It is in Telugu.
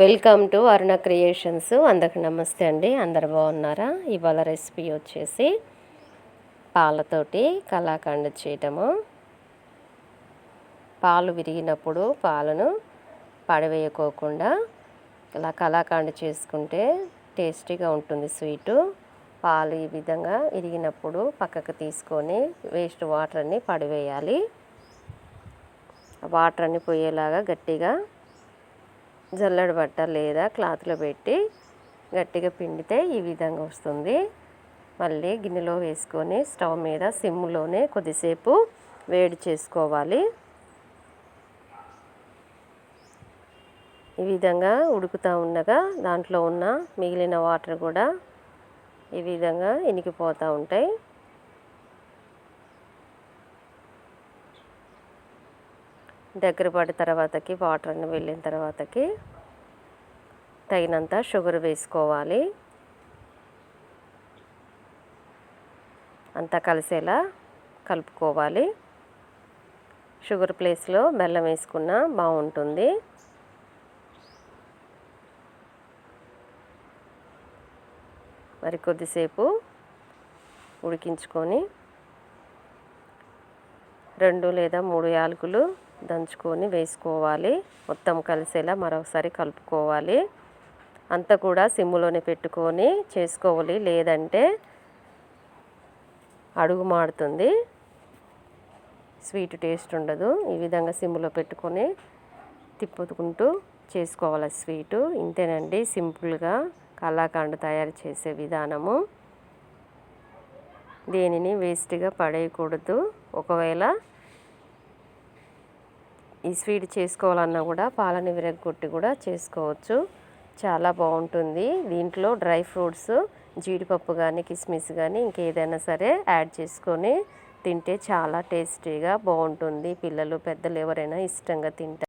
Welcome to Aruna creations. అందరికి నమస్తే అండి. అందరు బాగున్నారా? ఇవాళ రెసిపీ వచ్చేసి పాలతోటి కళాఖండ్ చేయటము. పాలు విరిగినప్పుడు పాలను పడవేయకోకుండా ఇలా కళాఖండ్ చేసుకుంటే టేస్టీగా ఉంటుంది స్వీటు. పాలు ఈ విధంగా విరిగినప్పుడు పక్కకు తీసుకొని వేస్ట్ వాటర్ని పడివేయాలి. వాటర్ అన్ని పోయేలాగా గట్టిగా జల్లెడ బట్ట లేదా క్లాత్లో పెట్టి గట్టిగా పిండితే ఈ విధంగా వస్తుంది. మళ్ళీ గిన్నెలో వేసుకొని స్టవ్ మీద సిమ్లోనే కొద్దిసేపు వేడి చేసుకోవాలి. ఈ విధంగా ఉడుకుతూ ఉండగా దాంట్లో ఉన్న మిగిలిన వాటర్ కూడా ఈ విధంగా ఇనికిపోతూ ఉంటాయి. దగ్గర పడిన తర్వాతకి వాటర్ అన్ని వెళ్ళిన తర్వాతకి తగినంత షుగర్ వేసుకోవాలి. అంతా కలిసేలా కలుపుకోవాలి. షుగర్ ప్లేస్లో బెల్లం వేసుకున్న బాగుంటుంది. మరి కొద్దిసేపు ఉడికించుకొని రెండు లేదా మూడు యాలకులు దంచుకొని వేసుకోవాలి. మొత్తం కలిసేలా మరొకసారి కలుపుకోవాలి. అంతా కూడా సిమ్ములోనే పెట్టుకొని చేసుకోవాలి. లేదంటే అడుగు మాడుతుంది స్వీట్ టేస్ట్ ఉండదు. ఈ విధంగా సిమ్లో పెట్టుకొని తిప్పుకుంటూ చేసుకోవాలి స్వీటు. ఇంతేనండి సింపుల్గా కళాఖండ్ తయారు చేసే విధానము. దేనిని వేస్ట్గా పడేయకూడదు. ఒకవేళ ఈ స్వీట్ చేసుకోవాలన్నా కూడా పాలని విరగొట్టి కూడా చేసుకోవచ్చు. చాలా బాగుంటుంది. దీంట్లో డ్రై ఫ్రూట్స్ జీడిపప్పు కానీ కిస్మిస్ కానీ ఇంకేదైనా సరే యాడ్ చేసుకొని తింటే చాలా టేస్టీగా బాగుంటుంది. పిల్లలు పెద్దలు ఎవరైనా ఇష్టంగా తింటారు.